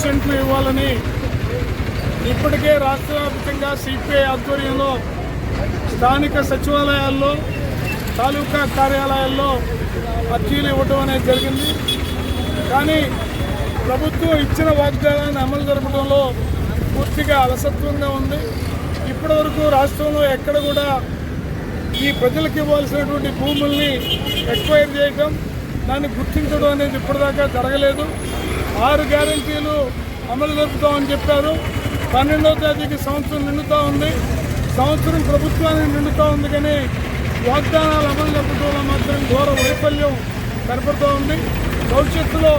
పర్సెంట్లు ఇవ్వాలని ఇప్పటికే రాష్ట్ర వ్యాప్తంగా సిపిఐ ఆధ్వర్యంలో స్థానిక సచివాలయాల్లో తాలూకా కార్యాలయాల్లో అర్జీలు ఇవ్వడం అనేది జరిగింది. కానీ ప్రభుత్వం ఇచ్చిన వాగ్దానాన్ని అమలు జరపడంలో పూర్తిగా అలసత్వంగా ఉంది. ఇప్పటివరకు రాష్ట్రంలో ఎక్కడ కూడా ఈ ప్రజలకు ఇవ్వాల్సినటువంటి భూముల్ని ఎక్వైర్ చేయటం దాన్ని గుర్తించడం అనేది ఇప్పటిదాకా జరగలేదు. ఆరు గ్యారంటీలు అమలు జరుపుతామని చెప్పారు. పన్నెండవ తేదీకి సంవత్సరం నిండుతూ ఉంది. సంవత్సరం ప్రభుత్వానికి నిండుతూ ఉంది కానీ వాగ్దానాలు అమలు జరపడంలో మాత్రం ఘోర వైఫల్యం కనపడుతూ ఉంది. భవిష్యత్తులో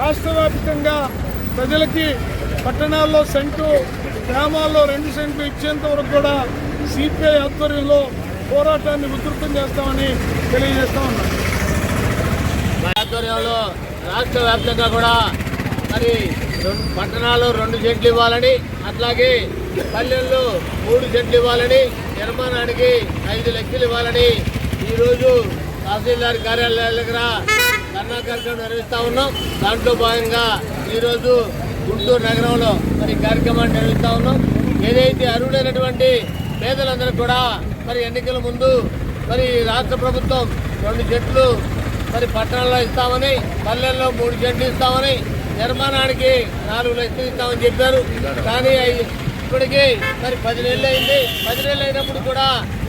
రాష్ట్ర వ్యాప్తంగా ప్రజలకి పట్టణాల్లో సెంటు గ్రామాల్లో రెండు సెంట్లు ఇచ్చేంత వరకు కూడా సిపిఐ ఆధ్వర్యంలో పోరాటాన్ని ఉధృతం చేస్తామని తెలియజేస్తా ఉన్నాం. ఆధ్వర్యంలో రాష్ట్ర వ్యాప్తంగా కూడా మరి రెండు రెండు సెంట్లు ఇవ్వాలని అట్లాగే పల్లెల్లో మూడు సెంట్లు ఇవ్వాలని నిర్మాణానికి ఐదు లక్షలు ఇవ్వాలని ఈరోజు తహసీల్దార్ కార్యాలయాల దగ్గర ధర్నా కార్యక్రమం నిర్వహిస్తూ ఉన్నాం. దాంట్లో భాగంగా ఈరోజు గుంటూరు నగరంలో మరి కార్యక్రమాన్ని నిర్వహిస్తూ ఉన్నాం. ఏదైతే అర్హుడైనటువంటి పేదలందరూ కూడా మరి ఎన్నికల ముందు మరి రాష్ట్ర ప్రభుత్వం రెండు చెట్లు మరి పట్టణాల్లో ఇస్తామని పల్లెల్లో మూడు సెంట్లు ఇస్తామని నిర్మాణానికి నాలుగు లక్షలు ఇస్తామని చెప్పారు. కానీ అయి- ఇప్పటికీ మరి పది నెలలు అయింది. పది నెలలు అయినప్పుడు కూడా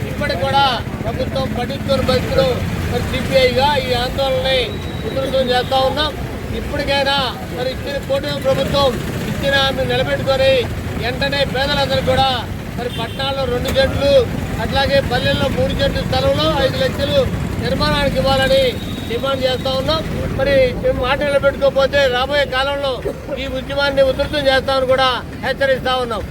ఇప్పటికి కూడా ప్రభుత్వం పట్టించుకొని బతుకులు మరి సిపిఐగా ఈ ఆందోళనని ఉధృతం చేస్తూ ఉన్నాం. ఇప్పటికైనా మరి ఇచ్చిన కూటమి ప్రభుత్వం ఇచ్చిన హామీ నిలబెట్టుకొని వెంటనే పేదలందరూ కూడా మరి పట్టణాల్లో రెండు చెట్లు అట్లాగే పల్లెల్లో మూడు చెట్లు స్థలంలో ఐదు లక్షలు నిర్మాణానికి ఇవ్వాలని డిమాండ్ చేస్తా ఉన్నాం. మరి మేము మాట నిలబెట్టుకోకపోతే రాబోయే కాలంలో ఈ ఉద్యమాన్ని ఉధృతం చేస్తామని కూడా హెచ్చరిస్తా ఉన్నాం.